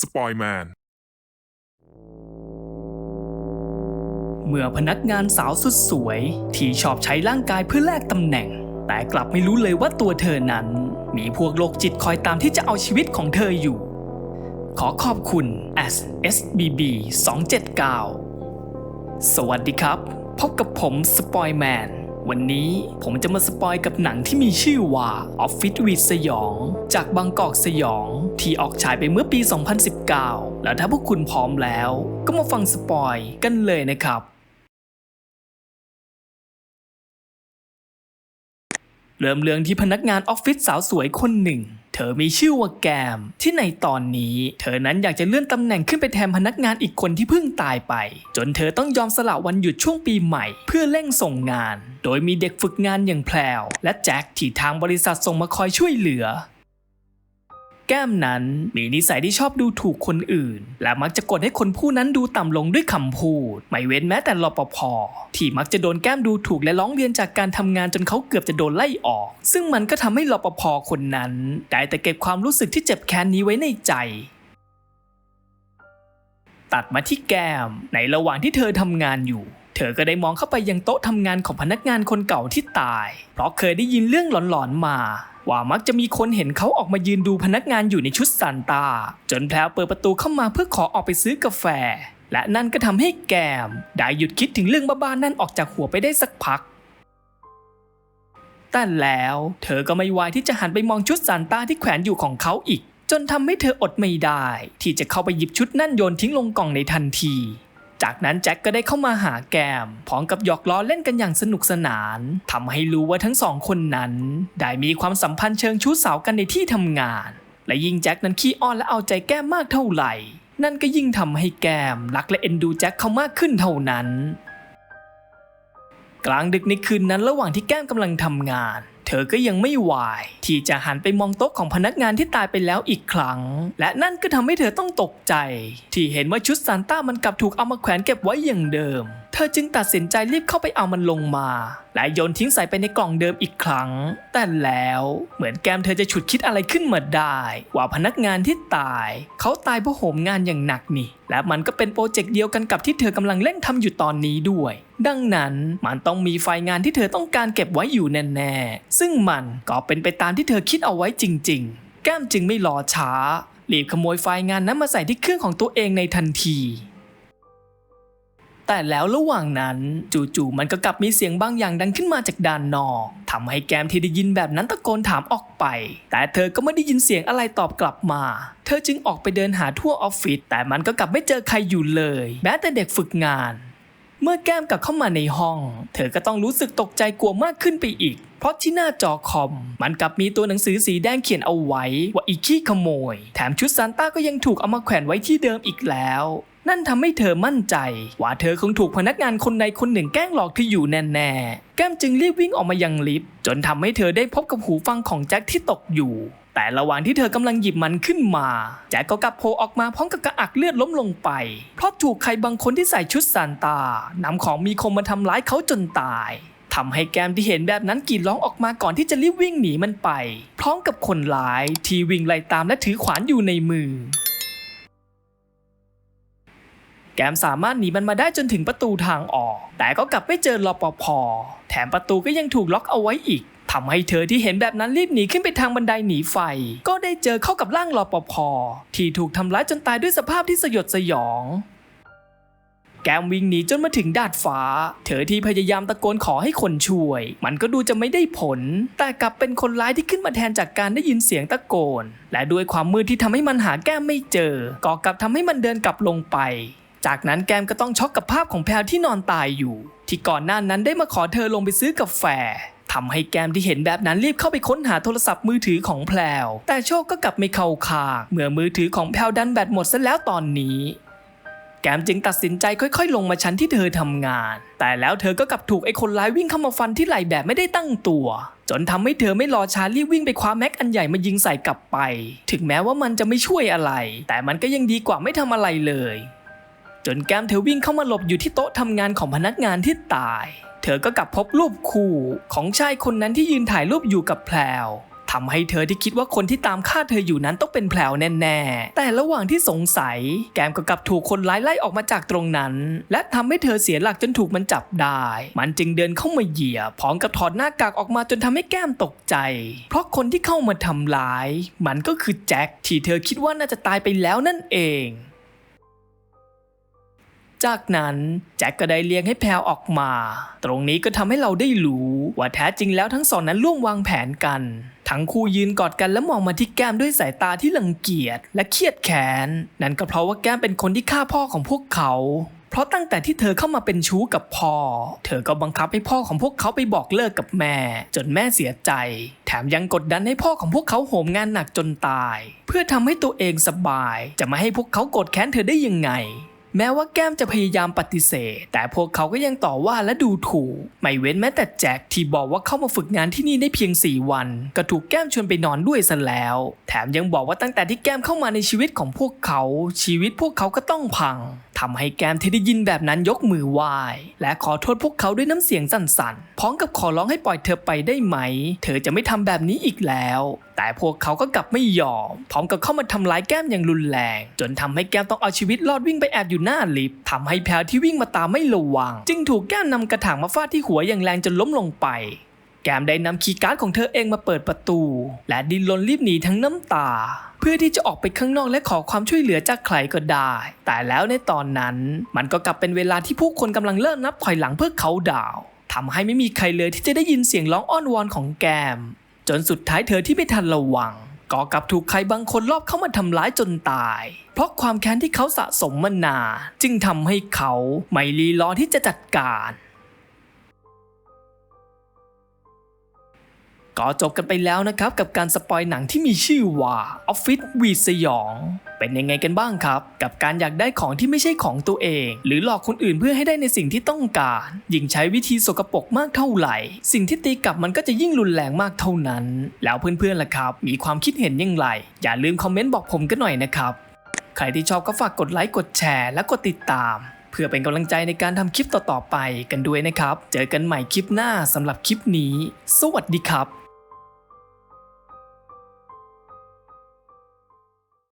สปอยแมน เมื่อพนักงานสาวสุดสวย ที่ชอบใช้ร่างกายเพื่อแลกตำแหน่ง แต่กลับไม่รู้เลยว่าตัวเธอนั้น มีพวกโรคจิตคอยตามที่จะเอาชีวิตของเธออยู่ ขอขอบคุณ SSBB 279 สวัสดีครับ พบกับผมสปอยแมน วันนี้ผมจะมาสปอยกับหนังที่มีชื่อว่า Office with สยอง จากบางกอกสยอง ที่ออกฉายไปเมื่อปี 2019 แล้วถ้าพวกคุณพร้อมแล้ว ก็มาฟังสปอยกันเลยนะครับ เริ่มเรื่องที่พนักงานออฟฟิศสาวสวยคนหนึ่ง เธอมีชื่อว่าแกม ที่ในตอนนี้ เธอนั้นอยากจะเลื่อนตำแหน่งขึ้นไปแทนพนักงานอีกคนที่เพิ่งตายไป จนเธอต้องยอมสละวันหยุดช่วงปีใหม่ เพื่อเร่งส่งงาน โดยมีเด็กฝึกงานอย่างแพรวและแจ็คที่ทางบริษัทส่งมาคอยช่วยเหลือ แก้มนั้น มีนิสัยที่ชอบดูถูกคนอื่น และมักจะกดให้คนผู้นั้นดูต่ำลงด้วยคำพูด ไม่เว้นแม้แต่รปภที่มักจะโดนแก้มดูถูกและร้องเรียนจากการทำงานจนเขาเกือบจะโดนไล่ออก ซึ่งมันก็ทำให้รปภคนนั้น ได้แต่เก็บความรู้สึกที่เจ็บแค้นนี้ไว้ในใจตัดมาที่แก้มในระหว่างที่เธอทำงานอยู่ เธอก็ได้มองเข้าไปยังโต๊ะทำงานของพนักงานคนเก่าที่ตาย เพราะเคยได้ยินเรื่องหลอนๆมา ว่ามักจะมีคนเห็นเขาออกมายืนดูพนักงานอยู่ในชุดซานตา จนแพลวเปิดประตูเข้ามาเพื่อขอออกไปซื้อกาแฟ และนั่นก็ทำให้แกม ได้หยุดคิดถึงเรื่องบ้าๆนั่นออกจากหัวไปได้สักพักแต่แล้วเธอก็ไม่วายที่จะหันไปมองชุดซานต้าที่แขวนอยู่ของเขาอีก จนทำให้เธออดไม่ได้ ที่จะเข้าไปหยิบชุดนั่นโยนทิ้งลงกล่องในทันที จากนั้นแจ็คก็ได้เข้ามาหาแกมพร้อมกับหยอกล้อเล่นกันอย่างสนุกสนานทำให้รู้ว่าทั้งสองคนนั้น ได้มีความสัมพันธ์เชิงชู้สาวกันในที่ทำงาน และยิ่งแจ็คนั้นขี้อ้อนและเอาใจแก้มมากเท่าไหร่ นั่นก็ยิ่งทำให้แก้มรักและเอ็นดูแจ็คเขามากขึ้นเท่านั้น กลางดึกในคืนนั้นระหว่างที่แก้มกำลังทำงาน เธอก็ยังไม่วาย ที่จะหันไปมองโต๊ะของพนักงานที่ตายไปแล้วอีกครั้ง และนั่นก็ทำให้เธอต้องตกใจ ที่เห็นว่าชุดซานต้ามันกลับถูกเอามาแขวนเก็บไว้อย่างเดิม ธอจึงตัดสินใจรีบเข้าไปเอามันลงมา และโยนทิ้งใส่ไปในกล่องเดิมอีกครั้ง แต่แล้วเหมือนแก้มเธอจะฉุดคิดอะไรขึ้นมาได้ ว่าพนักงานที่ตาย เขาตายเพราะโหมงานอย่างหนักนี่ และมันก็เป็นโปรเจกต์เดียวกันกับที่เธอกำลังเล่นทำอยู่ตอนนี้ด้วย ดังนั้นมันต้องมีไฟล์งานที่เธอต้องการเก็บไว้อยู่แน่ๆ ซึ่งมันก็เป็นไปตามที่เธอคิดเอาไว้จริง ๆ แก้มจึงไม่รอช้ารีบขโมยไฟล์งานนั้นมาใส่ที่เครื่องของตัวเองในทันที แต่แล้วระหว่างนั้นจู่ๆมันก็กลับมีเสียงบางอย่างดังขึ้นมาจากด้านนอกทำให้แกมที่ได้ยินแบบนั้นตะโกนถามออกไป แต่เธอก็ไม่ได้ยินเสียงอะไรตอบกลับมา เธอจึงออกไปเดินหาทั่วออฟฟิศแต่มันก็กลับไม่เจอใครอยู่เลย แม้แต่เด็กฝึกงาน เมื่อแก้มกลับเข้ามาในห้อง เธอก็ต้องรู้สึกตกใจกลัวมากขึ้นไปอีก เพราะที่หน้าจอคอม มันกลับมีตัวหนังสือสีแดงเขียนเอาไว้ ว่าอีขี้ขโมย แถมชุดซานต้าก็ยังถูกเอามาแขวนไว้ที่เดิมอีกแล้ว นั่นทำให้เธอมั่นใจ ว่าเธอคงถูกพนักงานคนใดคนหนึ่งแกล้งหลอกที่อยู่แน่ๆ แก้มจึงรีบวิ่งออกมายังลิฟต์จนทำให้เธอได้พบกับหูฟังของแจ็คที่ตกอยู่ แต่ระหว่างที่เธอกำลังหยิบมันขึ้นมา แจ็คก็กลับโผล่ออกมาพร้อมกับกระอักเลือดล้มลงไป เพราะถูกใครบางคนที่ใส่ชุดซานตานำของมีคมมาทำร้ายเขาจนตายทำให้แก้มที่เห็นแบบนั้นกรีดร้องออกมาก่อนที่จะรีบวิ่งหนีมันไป พร้อมกับคนร้ายที่วิ่งไล่ตามและถือขวานอยู่ในมือ แกมสามารถหนีมันมาได้จนถึงประตูทางออก แต่ก็กลับไม่เจอรอปภแถมประตูก็ยังถูกล็อกเอาไว้อีกทำให้เธอที่เห็นแบบนั้นรีบหนีขึ้นไปทางบันไดหนีไฟ ก็ได้เจอเข้ากับร่างรอปภที่ถูกทำร้ายจนตายด้วยสภาพที่สยดสยอง แกมวิ่งหนีจนมาถึงดาดฟ้า เธอที่พยายามตะโกนขอให้คนช่วย มันก็ดูจะไม่ได้ผล แต่กลับเป็นคนร้ายที่ขึ้นมาแทนจากการได้ยินเสียงตะโกน และด้วยความมืดที่ทำให้มันหาแก้มไม่เจอ ก็กลับทำให้มันเดินกลับลงไป จากนั้นแกมก็ต้องช็อกกับภาพของแพลที่นอนตายอยู่ ที่ก่อนหน้านั้นได้มาขอเธอลงไปซื้อกาแฟทำให้แกมที่เห็นแบบนั้นรีบเข้าไปค้นหาโทรศัพท์มือถือของแพลวแต่โชคก็กลับไม่เข้าคางเมื่อมือถือของแพลวดันแบตหมดซะแล้วตอนนี้ แกมจึงตัดสินใจค่อยๆ ลงมาชั้นที่เธอทำงาน แต่แล้วเธอก็กลับถูกไอ้คนร้ายวิ่งเข้ามาฟันที่ไหล่แบบไม่ได้ตั้งตัว จนทำให้เธอไม่รอช้ารีบวิ่งไปคว้าแม็กอันใหญ่มายิงใส่กลับไป ถึงแม้ว่ามันจะไม่ช่วยอะไร แต่มันก็ยังดีกว่าไม่ทำอะไรเลย จนแก้มเธอวิ่งเข้ามาหลบอยู่ที่โต๊ะทำงานของพนักงานที่ตาย เธอก็กลับพบรูปคู่ของชายคนนั้นที่ยืนถ่ายรูปอยู่กับแพลวทำให้เธอที่คิดว่าคนที่ตามฆ่าเธออยู่นั้นต้องเป็นแผลวแน่ๆ แต่ระหว่างที่สงสัย แกมก็กลับถูกคนร้ายไล่ออกมาจากตรงนั้น และทำให้เธอเสียหลักจนถูกมันจับได้ มันจึงเดินเข้ามาเหยียบพร้อมกับถอดหน้ากากออกมาจนทำให้แก้มตกใจ เพราะคนที่เข้ามาทำร้าย มันก็คือแจ็คที่เธอคิดว่าน่าจะตายไปแล้วนั่นเอง จากนั้นแจ็คก็ได้เลี้ยงให้แพลออกมา ตรงนี้ก็ทำให้เราได้รู้ว่าแท้จริงแล้วทั้งสองนั้นร่วมวางแผนกัน ทั้งคู่ยืนกอดกันและมองมาที่แก้มด้วยสายตาที่รังเกียจและเครียดแค้น นั่นก็เพราะว่าแก้มเป็นคนที่ฆ่าพ่อของพวกเขาเพราะตั้งแต่ที่เธอเข้ามาเป็นชู้กับพ่อ เธอก็บังคับให้พ่อของพวกเขาไปบอกเลิกกับแม่ จนแม่เสียใจ แถมยังกดดันให้พ่อของพวกเขาโหมงานหนักจนตาย เพื่อทำให้ตัวเองสบาย จะม่ให้พวกเขาโกรธแค้นเธอได้ยังไง แม้ว่าแก้มจะพยายามปฏิเสธ แต่พวกเขาก็ยังต่อว่าและดูถูก ไม่เว้นแม้แต่แจ็คที่บอกว่าเข้ามาฝึกงานที่นี่ได้เพียง 4 วัน ก็ถูกแก้มชวนไปนอนด้วยซะแล้ว แถมยังบอกว่าตั้งแต่ที่แก้มเข้ามาในชีวิตของพวกเขา ชีวิตพวกเขาก็ต้องพังทำให้แก้มที่ได้ยินแบบนั้นยกมือไหว้และขอโทษพวกเขาด้วยน้ำเสียงสั่นๆพร้อมกับขอร้องให้ปล่อยเธอไปได้ไหม เธอจะไม่ทำแบบนี้อีกแล้ว แต่พวกเขาก็กลับไม่ยอม พร้อมกับเข้ามาทำร้ายแก้มอย่างรุนแรง จนทำให้แก้มต้องเอาชีวิตรอดวิ่งไปแอบอยู่หน้าลิฟต์ทำให้แพลที่วิ่งมาตามไม่ระวัง จึงถูกแก้มนำกระถางมาฟาดที่หัวอย่างแรงจนล้มลงไปแกมได้นำคีย์การ์ดของเธอเองมาเปิดประตู และดิ้นรนรีบหนีทั้งน้ำตา เพื่อที่จะออกไปข้างนอกและขอความช่วยเหลือจากใครก็ได้ แต่แล้วในตอนนั้น มันก็กลับเป็นเวลาที่ผู้คนกำลังเริ่มนับถอยหลังเพื่อเขาดาวทำให้ไม่มีใครเลยที่จะได้ยินเสียงร้องอ้อนวอนของแกม จนสุดท้ายเธอที่ไม่ทันระวังก็กลับถูกใครบางคนรอบเข้ามาทำร้ายจนตาย เพราะความแค้นที่เขาสะสมมานานจึงทำให้เขาไม่รีรอที่จะจัดการ ก็จบกันไปแล้วนะครับกับการสปอยหนังที่มีชื่อว่า Office วีสยอง เป็นยังไงกันบ้างครับ กับการอยากได้ของที่ไม่ใช่ของตัวเอง หรือหลอกคนอื่นเพื่อให้ได้ในสิ่งที่ต้องการ ยิ่งใช้วิธีสกปรกมากเท่าไหร่ สิ่งที่ตีกลับมันก็จะยิ่งรุนแรงมากเท่านั้น แล้วเพื่อนๆล่ะครับ มีความคิดเห็นอย่างไร อย่าลืมคอมเมนต์บอกผมกันหน่อยนะครับใครที่ชอบก็ฝากกดไลค์กดแชร์และกดติดตาม เพื่อเป็นกำลังใจในการทำคลิปต่อๆไปกันด้วยนะครับ เจอกันใหม่คลิปหน้าสำหรับคลิปนี้ สวัสดีครับ